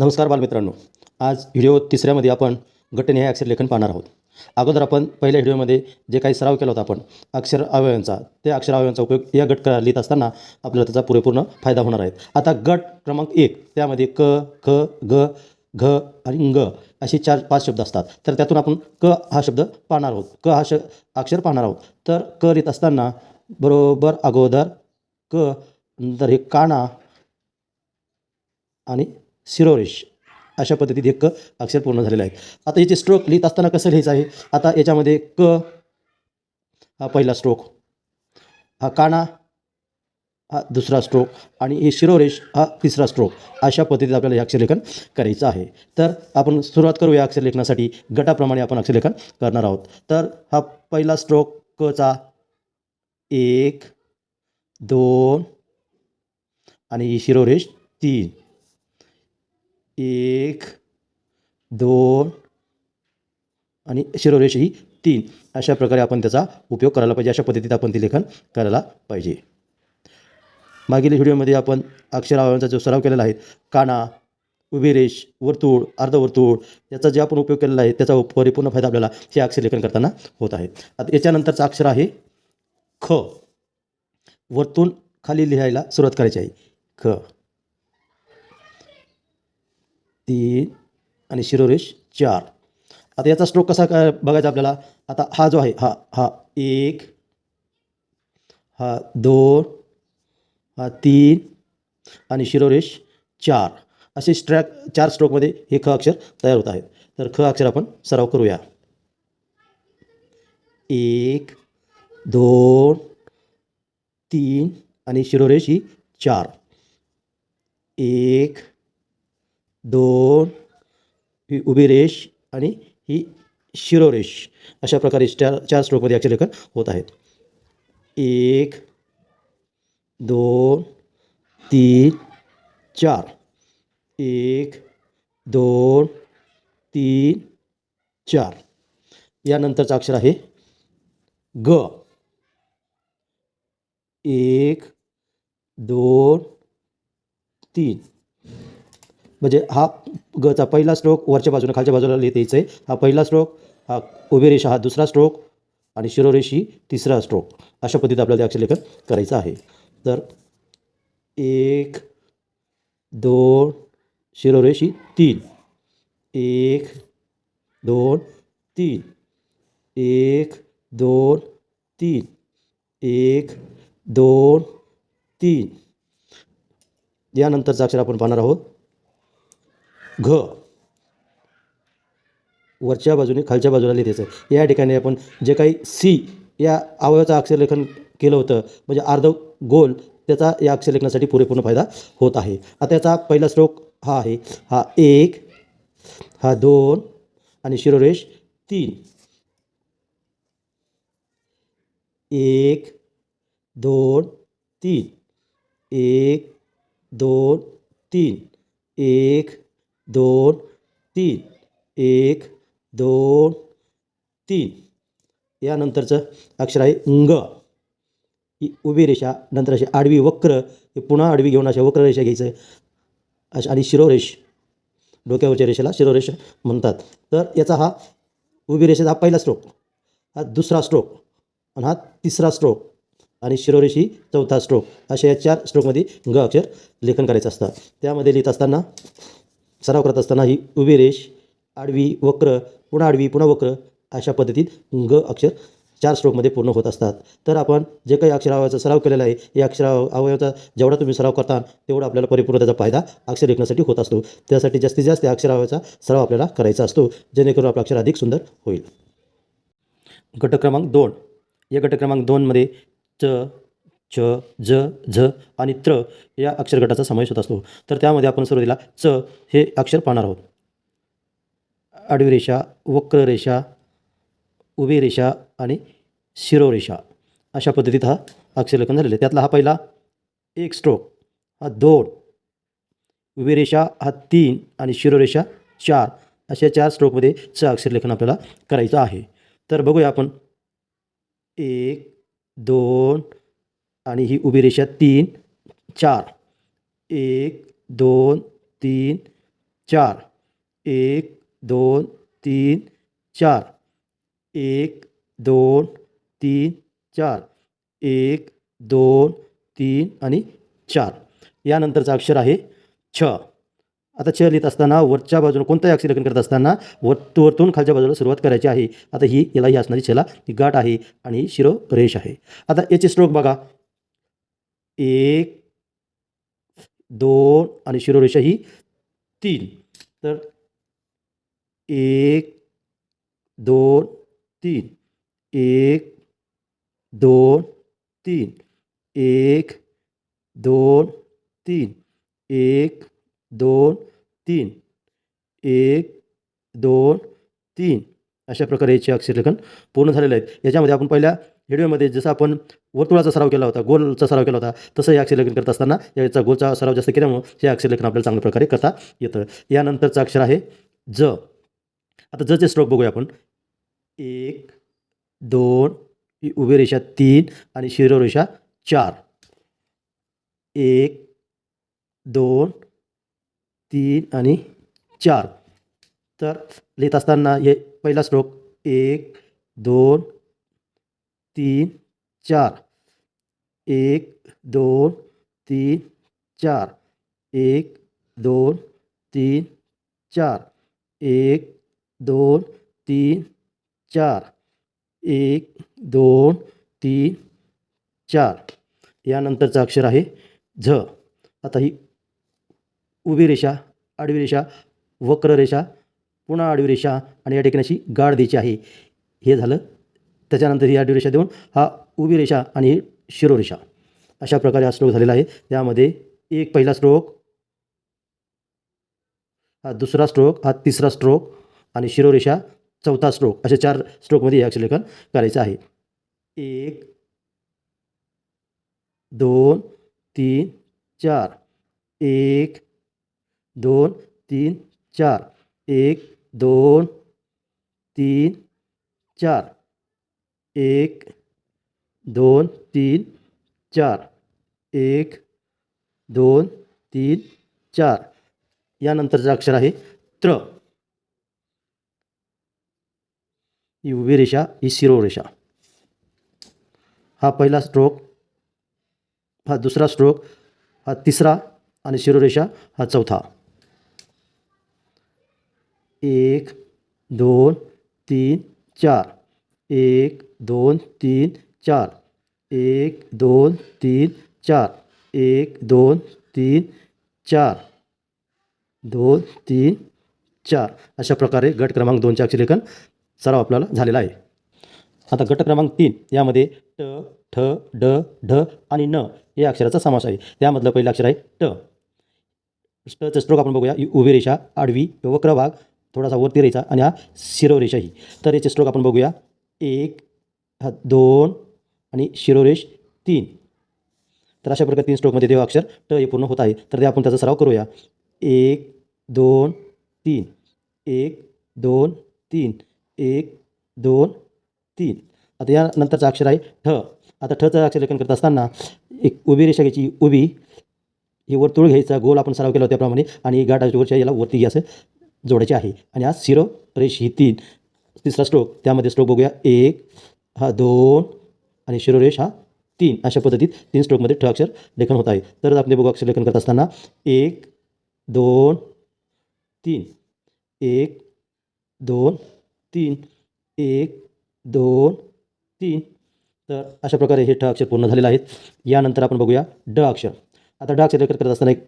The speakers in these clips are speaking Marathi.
नमस्कार बालमित्रांनो. आज व्हिडिओ तिसऱ्यामध्ये आपण गटने हे अक्षर लेखन पाहणार आहोत. अगोदर आपण पहिल्या व्हिडिओमध्ये जे काही सराव केला होता आपण अक्षर अवयवांचा त्या अक्षर अवयवांचा उपयोग या गट लिहित असताना आपल्याला त्याचा पुरेपूर्ण फायदा होणार आहे. आता गट क्रमांक एक त्यामध्ये क ख ग घ आणि ग असे चार पाच शब्द असतात. तर त्यातून आपण क हा शब्द पाहणार आहोत. क हा श अक्षर पाहणार आहोत. तर क लिहित असताना बरोबर अगोदर क नंतर हे काना आणि शिरोरेश अशा पद्धतीत एक क अक्षर पूर्ण झालेलं आहे आता याचे स्ट्रोक लिहित असताना कसं लिहायचं आहे? आता याच्यामध्ये क हा पहिला स्ट्रोक हा काना हा दुसरा स्ट्रोक आणि हे शिरोरेश हा तिसरा स्ट्रोक अशा पद्धतीत आपल्याला हे अक्षरलेखन करायचं आहे. तर आपण सुरुवात करू या अक्षरलेखनासाठी गटाप्रमाणे आपण अक्षरलेखन करणार आहोत. तर हा पहिला स्ट्रोक कचा एक दोन आणि ही शिरोरेष तीन. एक दोन आणि शिरोरेष ही तीन. अशा प्रकारे आपण त्याचा उपयोग करायला पाहिजे. अशा पद्धतीत आपण ते लेखन करायला पाहिजे. मागील व्हिडिओमध्ये आपण अक्षरावयांचा जो सराव केलेला आहे काना उभी रेष वर्तुळ अर्धवर्तुळ याचा जे आपण उपयोग केलेला आहे त्याचा परिपूर्ण फायदा आपल्याला हे अक्षर लेखन करताना होत आहे. आता याच्यानंतरचं अक्षर आहे ख. वरतून खाली लिहायला सुरुवात करायची आहे. ख. तीन आणि शिरोरेष चार. आता याचा स्ट्रोक कसा काय बघायचा आपल्याला? आता हा जो आहे हा हा एक हा दोन हा तीन आणि शिरोरेष चार. असे स्ट्रॅक चार स्ट्रोकमध्ये हे ख अक्षर तयार होत आहे तर ख अक्षर आपण सराव करूया. एक दोन तीन आणि शिरोरेष ही चार. एक दोन ही उभी रेष आणि ही शिरोरेष अशा प्रकारे चार चार स्ट्रोकमध्ये अक्षरलेखन होत आहेत. एक दोन तीन चार. एक दोन तीन चार. यानंतरचं अक्षर आहे ग. एक दोन तीन. म्हणजे हा गचा पहिला स्ट्रोक वरच्या बाजूने खालच्या बाजूला लिहिता यायचं आहे. हा पहिला स्ट्रोक हा उभी रेषा हा दुसरा स्ट्रोक आणि शिरोरेषी तिसरा स्ट्रोक अशा पद्धतीत आपल्याला ते अक्षरलेखन करायचं आहे. तर एक दोन शिरोरेशी तीन. एक दोन तीन. एक दोन तीन. एक दोन तीन. यानंतरचं अक्षर आपण पाहणार आहोत. घ. वरच्या बाजूने खालच्या बाजूला लिहायचं. या ठिकाणी आपण जे काही सी या अवयवाचं अक्षरलेखन केलं होतं म्हणजे अर्ध गोल त्याचा या अक्षरलेखनासाठी पुरेपूर्ण फायदा होत आहे. आता याचा पहिला स्ट्रोक हा आहे. हा एक हा दोन आणि शिरोरेश तीन. एक दोन तीन. एक दोन तीन. एक दोन तीन. एक दोन तीन. यानंतरचं अक्षर आहे अंग ही उभी रेषा नंतर अशी आडवी वक्र ही पुन्हा आडवी घेऊन अशा वक्र रेषा घ्यायचं. अशा आणि शिरोरेष. डोक्यावरच्या रेषेला शिरोरेष म्हणतात. तर याचा हा उभी रेषेचा हा पहिला स्ट्रोक हा दुसरा स्ट्रोक आणि हा तिसरा स्ट्रोक आणि शिरोरेष ही चौथा स्ट्रोक अशा या चार स्ट्रोकमध्ये ग अक्षर लेखन करायचं असतं. त्यामध्ये लिहित असताना सराव करत असताना ही उभी रेष आडवी वक्र पुन्हा आडवी पुन्हा वक्र अशा पद्धतीत ग अक्षर चार स्ट्रोकमध्ये पूर्ण होत असतात. तर आपण जे काही अक्षरावयाचा सराव केलेला आहे या अक्षरा अवयवाचा जेवढा तुम्ही सराव करता तेवढा आपल्याला परिपूर्ण त्याचा फायदा अक्षर लेखनासाठी होत असतो. त्यासाठी जास्तीत जास्त अक्षरावयाचा सराव आपल्याला करायचा असतो जेणेकरून आपलं अक्षर अधिक सुंदर होईल. गट क्रमांक दोन. या गट क्रमांक दोनमध्ये च छ ज झ आणि त्र या अक्षरगटाचा समावेश होत असतो. तर त्यामध्ये आपण सुरुवातीला च हे अक्षर पाहणार आहोत. आडवी रेषा वक्र रेषा उभी रेषा आणि शिरोरेषा अशा पद्धतीत हा अक्षरलेखन झालेलं आहे. त्यातला हा पहिला एक स्ट्रोक हा दोन उभी रेषा हा तीन आणि शिरोरेषा चार अशा चार स्ट्रोकमध्ये च अक्षरलेखन आपल्याला करायचं आहे. तर बघूया आपण. एक दोन आणि ही उभी रेषा तीन चार. एक दोन तीन चार. एक दोन तीन चार. एक दोन तीन चार. एक दोन तीन आणि चार. यानंतरचा अक्षर आहे छ. आता छ लिहित असताना वरच्या बाजूने कोणताही अक्षर लेखन करत असताना वर वरतून खालच्या बाजूला सुरुवात करायची आहे. आता ही याला ही असणारी छला ही गाठ आहे आणि शिरो रेष आहे. आता याचे स्ट्रोक बघा. एक दोन आणि शिरोरेषा ही तीन. तर एक दोन तीन. एक दोन तीन. एक दोन तीन. एक दोन तीन. एक दोन तीन. अशा प्रकारे याचे अक्षरलेखन पूर्ण झालेलं आहेत. याच्यामध्ये आपण पहिल्या व्हिडिओमध्ये जसं आपण वर्तुळाचा सराव केला होता गोलचा सराव केला होता तसं हे अक्षरलेखन करत असताना याचा गोलचा सराव जास्त केल्यामुळं हे अक्षरलेखन आपल्याला चांगल्या प्रकारे करता येतं. यानंतरचं अक्षर आहे ज. आता जचे स्ट्रोक बघूया आपण. एक दोन ही रेषा तीन आणि शिरोरेषा चार. एक दोन तीन आणि चार. तर लिहित असताना हे पहिला स्ट्रोक एक दोन तीन चार. एक दोन तीन चार. एक दोन तीन चार. एक दोन तीन चार. एक दोन तीन चार. यानंतरचं अक्षर आहे झ. आता ही उभी रेषा आडवी रेषा वक्र रेषा पुन्हा आडवी रेषा आणि या ठिकाणी अशी गाड द्यायची आहे. हे झालं त्याच्यानंतर ही आडवी रेषा देऊन हा उभी रेषा आणि ही शिरोरेषा अशा प्रकारे हा स्ट्रोक झालेला आहे. त्यामध्ये एक पहिला स्ट्रोक हा दुसरा स्ट्रोक हा तिसरा स्ट्रोक आणि शिरोरेषा चौथा स्ट्रोक असे चार स्ट्रोकमध्ये हे अक्षलेखन करायचं आहे. एक दोन तीन चार. एक दोन तीन चार. एक दोन तीन चार. एक दोन तीन चार. एक दोन तीन चार. यानंतरचं अक्षर आहे त्र. ही उभी रेषा ही शिरो रेषा. हा पहिला स्ट्रोक हा दुसरा स्ट्रोक हा तिसरा आणि शिरोरेषा हा चौथा. एक दोन तीन चार. एक दोन तीन चार. एक दोन तीन चार. एक दोन तीन चार. दोन तीन चार. अशा प्रकारे गट क्रमांक दोनचे अक्षरलेखन सराव आपल्याला झालेला आहे. आता गट क्रमांक तीन यामध्ये ट ठ ड ढ आणि न या अक्षराचा समास आहे. त्यामधलं पहिलं अक्षर आहे ट. टचं स्ट्रोक आपण बघूया. उभी रेषा आडवी वक्र भाग थोडासा वरती रेषा आणि हा शिरोरेषा ही. तर याचे स्ट्रोक आपण बघूया. एक हा दोन आणि शिरोरेष तीन. तर अशा प्रकारे तीन स्ट्रोकमध्ये देव अक्षर ट हे पूर्ण होत आहे. तर ते आपण त्याचा सराव करूया. एक दोन तीन. एक दोन तीन. एक दोन तीन. आता यानंतरचं अक्षर आहे ठ. आता ठचं अक्षर लेखन करत असताना एक उभी रेषा घ्यायची उभी. ही वर्तुळ घ्यायचा गोल आपण सराव केला होता त्याप्रमाणे. आणि गाठाच्या वरच्या याला वरती असं जोडायचे आहे. आणि आज शिरो रेष ही तीन. तिसरा स्ट्रोक त्यामध्ये स्ट्रोक बघूया. एक हा दोन आणि शिरोरेश हा तीन. अशा पद्धतीत तीन स्ट्रोकमध्ये ठ अक्षर लेखन होत आहे. तर आपण बघू अक्षर लेखन करत असताना एक दोन तीन. एक दोन तीन. एक दोन तीन. तर अशा प्रकारे हे ठ अक्षर पूर्ण झालेलं आहेत. यानंतर आपण बघूया ड अक्षर. आता ड अक्षर लेखन करत असताना एक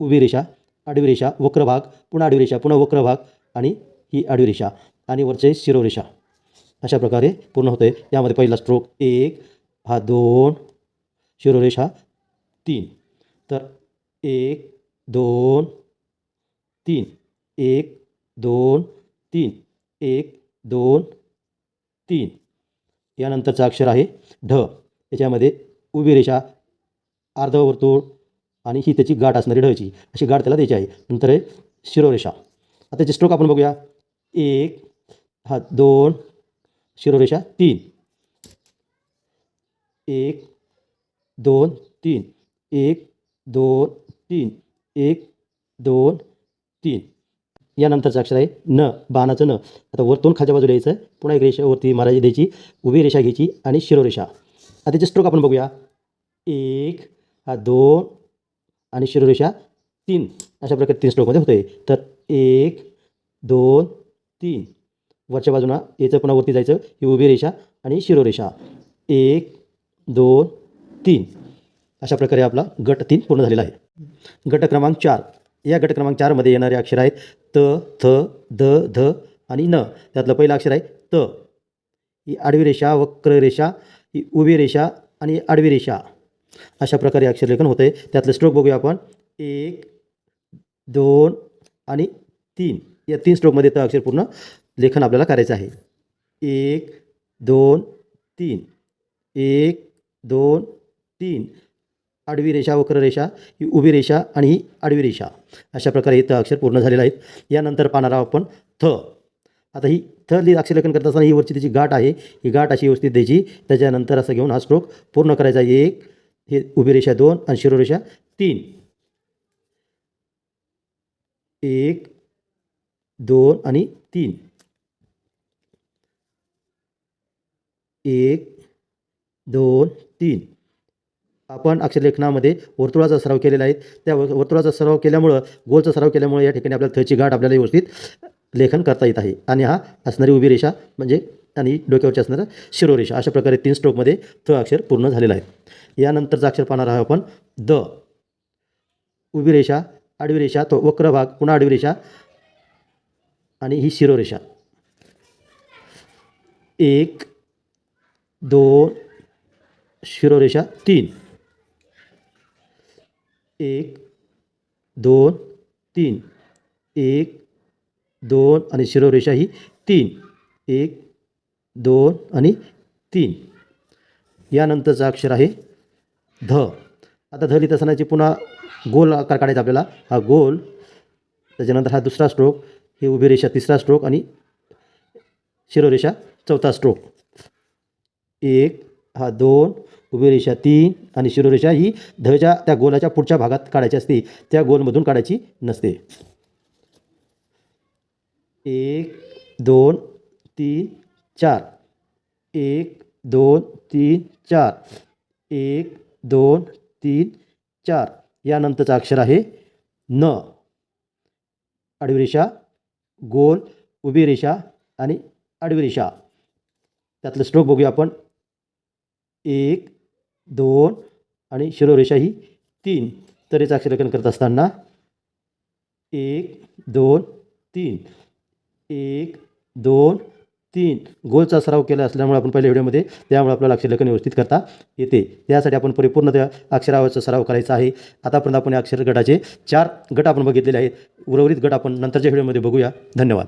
उभी रेषा आडवी रेषा वक्र भाग पुन्हा आडवी रेषा पुन्हा वक्र भाग आणि ही आडवी रेषा. आणि वरचे शिरोरेषा. अशा प्रकारे पूर्ण होतं आहे यामध्ये पहिला स्ट्रोक एक हा दोन शिरोरेषा तीन. तर एक दोन तीन. एक दोन तीन. एक दोन तीन. यानंतरचा अक्षर आहे ढ. याच्यामध्ये उभी रेषा अर्धवर्तुळ आणि ही त्याची गाठ असणारी ढची अशी गाठ त्याला द्यायची आहे. नंतर आहे शिरोरेषा. आता त्याचे स्ट्रोक आपण बघूया. एक हा दोन. शिरोरेषा तीन. एक दोन तीन. एक दोन तीन. एक दोन तीन. यानंतरचं अक्षर आहे न बाणाचं न. आता वरतून खालच्या बाजूला यायचं. पुन्हा एक रेषा वरती द्यायची. उभी रेषा घ्यायची आणि शिरोरेषा. आता त्याचे स्ट्रोक आपण बघूया. एक हा दोन आणि शिरोरेषा तीन. अशा प्रकारे तीन स्ट्रोकमध्ये होते तर एक दोन तीन. वरच्या बाजूला याचं पुन्हा वरती जायचं. ही उभी रेषा आणि शिरोरेषा एक दोन तीन. अशा प्रकारे आपला गट तीन पूर्ण झालेला आहे. गट क्रमांक चार. या गट क्रमांक चारमध्ये येणारे अक्षर आहेत त थ ध ध आणि न. त्यातलं पहिलं अक्षर आहे त. ही आडवी रेषा वक्र रेषा ही उभी रेषा आणि आडवी रेषा. अशा प्रकारे अक्षरलेखन होतं आहे त्यातलं स्ट्रोक बघूया आपण. एक दोन आणि तीन. या तीन स्ट्रोकमध्ये तर अक्षर पूर्ण लेखन आपल्याला करायचं आहे. एक दोन तीन. एक दोन तीन. आडवी रेषा वक्र रेषा ही उभी रेषा आणि ही आडवी रेषा. अशा प्रकारे इथं अक्षर पूर्ण झालेलं आहेत. यानंतर पाहणार आहोत आपण थ. आता ही थ लिहित अक्षरलेखन करत असताना ही वरची त्याची गाठ आहे. ही गाठ अशी व्यवस्थित द्यायची. त्याच्यानंतर असं घेऊन हा स्ट्रोक पूर्ण करायचा. एक हे उभी रेषा दोन आणि शिरोरेषा तीन. एक दोन आणि तीन. एक दोन तीन. आपण अक्षरलेखनामध्ये वर्तुळाचा सराव केलेला आहे. त्या व वर्तुळाचा सराव केल्यामुळं गोलचा सराव केल्यामुळे या ठिकाणी आपल्याला थची गाठ आपल्याला व्यवस्थित लेखन करता येत आहे. आणि हा असणारी उभी रेषा म्हणजे आणि डोक्यावरची असणारा शिरोरेषा अशा प्रकारे तीन स्ट्रोकमध्ये थ अक्षर पूर्ण झालेला आहे. यानंतरचा अक्षर पाहणार आहोत आपण. द. उभी रेषा आडवी रेषा तो वक्र भाग पुन्हा आडवी रेषा आणि ही शिरोरेषा एक दोन शिरोरेषा तीन. एक दोन तीन. एक दोन आणि शिरोरेषा ही तीन. एक दोन आणि तीन. यानंतरचा अक्षर आहे ध. आता ध लिहित असतानाची पुन्हा गोल आकार काढायचा आपल्याला. हा गोल त्याच्यानंतर हा दुसरा स्ट्रोक ही उभी रेषा तिसरा स्ट्रोक आणि शिरोरेषा चौथा स्ट्रोक एक हा दोन उभी रेषा तीन आणि शिरोरेषा ही धच्या त्या गोलाच्या पुढच्या भागात काढायची असते. त्या गोलमधून काढायची नसते. एक दोन तीन चार. एक दोन तीन चार. एक दोन तीन चार. यानंतरचा अक्षर आहे न. आडवी रेषा गोल उभी रेषा आणि आडवी रेषा. त्यातलं स्ट्रोक बघूया आपण. एक दोन आणि शिरोरेषा ही तीन. तर याचं अक्षरलेखन करत असताना एक दोन तीन. एक दोन तीन. गोलचा सराव केला असल्यामुळे आपण पहिल्या व्हिडिओमध्ये त्यामुळे आपल्याला अक्षरलेखन व्यवस्थित करता येते. त्यासाठी आपण परिपूर्ण त्या अक्षरावरचा सराव करायचा आहे. आतापर्यंत आपण या अक्षर गटाचे चार गट आपण बघितलेले आहेत. उर्वरित गट आपण नंतरच्या व्हिडिओमध्ये बघूया. धन्यवाद.